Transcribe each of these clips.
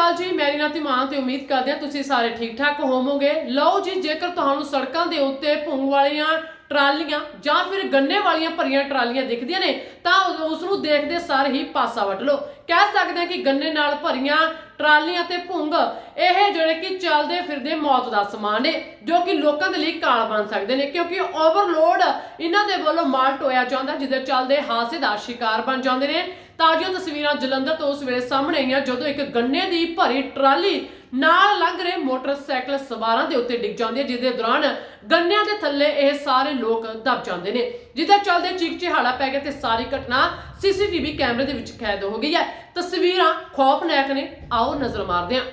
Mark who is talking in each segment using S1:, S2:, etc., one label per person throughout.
S1: ਅਕਾਲ ਜੀ, ਮੇਰੀ ਨਾਂ ਧੀਮਾਨ ਤੇ ਉਮੀਦ ਕਰਦੇ ਹਾਂ ਤੁਸੀਂ ਸਾਰੇ ਠੀਕ ਠਾਕ ਹੋਵੋਗੇ। ਲਓ ਜੀ, ਜੇਕਰ ਤੁਹਾਨੂੰ ਸੜਕਾਂ ਦੇ ਉੱਤੇ ਭੂੰ ਵਾਲੀਆਂ ਟਰਾਲੀਆਂ ਜਾਂ ਫਿਰ ਗੰਨੇ ਵਾਲੀਆਂ ਭਰੀਆਂ ਟਰਾਲੀਆਂ ਦਿਖਦੀਆਂ ਨੇ, ਤਾਂ ਉਸ ਨੂੰ ਦੇਖਦੇ ਸਾਰ ਹੀ ਪਾਸਾ ਵੱਟ ਲਓ। ਕਹਿ ਸਕਦੇ ਹਾਂ ਕਿ ਗੰਨੇ ਨਾਲ ਭਰੀਆਂ ਟਰਾਲੀਆਂ ਤੇ ਭੁੰਗ, ਇਹ ਜਿਹੜੇ ਕਿ ਚੱਲਦੇ ਫਿਰਦੇ ਮੌਤ ਦਾ ਸਮਾਨ ਨੇ, ਜੋ ਕਿ ਲੋਕਾਂ ਦੇ ਲਈ ਕਾਲ ਬਣ ਸਕਦੇ ਨੇ, ਕਿਉਂਕਿ ਓਵਰਲੋਡ ਇਹਨਾਂ ਦੇ ਵੱਲੋਂ ਮਾਲ ਟੋਇਆ ਜਾਂਦਾ, ਜਿਹਦੇ ਚੱਲਦੇ ਹਾਦਸੇ ਦਾ ਸ਼ਿਕਾਰ ਬਣ ਜਾਂਦੇ ਨੇ। ਤਾਜ਼ੀਆਂ ਤਸਵੀਰਾਂ ਜਲੰਧਰ ਤੋਂ ਉਸ ਵੇਲੇ ਸਾਹਮਣੇ ਆਈਆਂ ਜਦੋਂ ਇੱਕ ਗੰਨੇ ਦੀ ਭਰੀ ਟਰਾਲੀ ਨਾਲ ਲੰਘ ਰਹੇ ਮੋਟਰਸਾਈਕਲ ਸਵਾਰਾਂ ਦੇ ਉੱਤੇ ਡਿੱਗ ਜਾਂਦੀ ਹੈ ਜਿਹਦੇ ਦੌਰਾਨ ਗੰਨਿਆਂ ਦੇ ਥੱਲੇ ਇਹ ਸਾਰੇ ਲੋਕ ਦਬ ਜਾਂਦੇ ਨੇ। ਜਿਹਦੇ ਚੱਲਦੇ ਚੀਕ ਚਿਹਾੜਾ ਪੈ ਗਿਆ ਤੇ ਸਾਰੀ ਘਟਨਾ ਸੀਸੀਟੀਵੀ ਕੈਮਰੇ ਦੇ ਵਿੱਚ ਕੈਦ ਹੋ ਗਈ ਹੈ। ਤਸਵੀਰਾਂ ਖੌਫਨਾਕ ਨੇ, ਆਓ ਨਜ਼ਰ ਮਾਰਦੇ ਹਾਂ।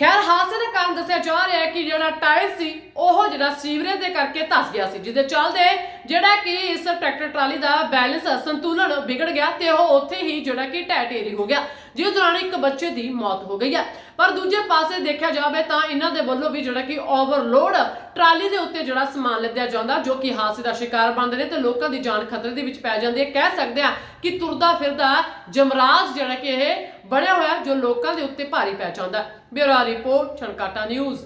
S1: ਖੈਰ ਹਾਦਸੇ ਦਾ ਕਾਰਨ ਦੱਸਿਆ ਜਾ ਰਿਹਾ ਹੈ ਕਿ ਜਿਹੜਾ ਟਾਇਰ ਸੀ ਉਹ ਸੀਵਰੇਜ ਦੇ ਕਰਕੇ ਧਸ ਗਿਆ ਸੀ, ਜਿਹਦੇ ਚੱਲਦੇ ਜਿਹੜਾ ਕਿ ਇਸ ਟਰੈਕਟਰ ਟਰਾਲੀ ਦਾ ਬੈਲੈਂਸ ਸੰਤੁਲਨ ਵਿਗੜ ਗਿਆ ਤੇ ਉਹ ਉੱਥੇ ਹੀ ਜਿਹੜਾ ਕਿ ਢਹਿ ਢੇਰੀ ਹੋ ਗਿਆ, ਜਿਸ ਦੌਰਾਨ ਇੱਕ ਬੱਚੇ ਦੀ ਮੌਤ ਹੋ ਗਈ ਹੈ ਪਰ ਦੂਜੇ ਪਾਸੇ ਦੇਖਿਆ ਜਾਵੇ ਤਾਂ ਇਹਨਾਂ ਦੇ ਵੱਲੋਂ ਵੀ ਜਿਹੜਾ ਕਿ ਓਵਰਲੋਡ ਟਰਾਲੀ ਦੇ ਉੱਤੇ ਜਿਹੜਾ ਸਮਾਨ ਲੱਦਿਆ ਜਾਂਦਾ, ਜੋ ਕਿ ਹਾਦਸੇ ਦਾ ਸ਼ਿਕਾਰ ਬਣਦੇ ਨੇ ਤੇ ਲੋਕਾਂ ਦੀ ਜਾਨ ਖਤਰੇ ਦੇ ਵਿੱਚ ਪੈ ਜਾਂਦੀ ਹੈ। ਕਹਿ ਸਕਦੇ ਆ ਕਿ ਤੁਰਦਾ ਫਿਰਦਾ ਜਮਰਾਜ ਜਿਹੜਾ ਕਿ ਇਹ ਬਣਿਆ ਹੋਇਆ, ਜੋ ਲੋਕਾਂ ਦੇ ਉੱਤੇ ਭਾਰੀ ਪੈ ਜਾਂਦਾ। Bureau report, Chhankata news.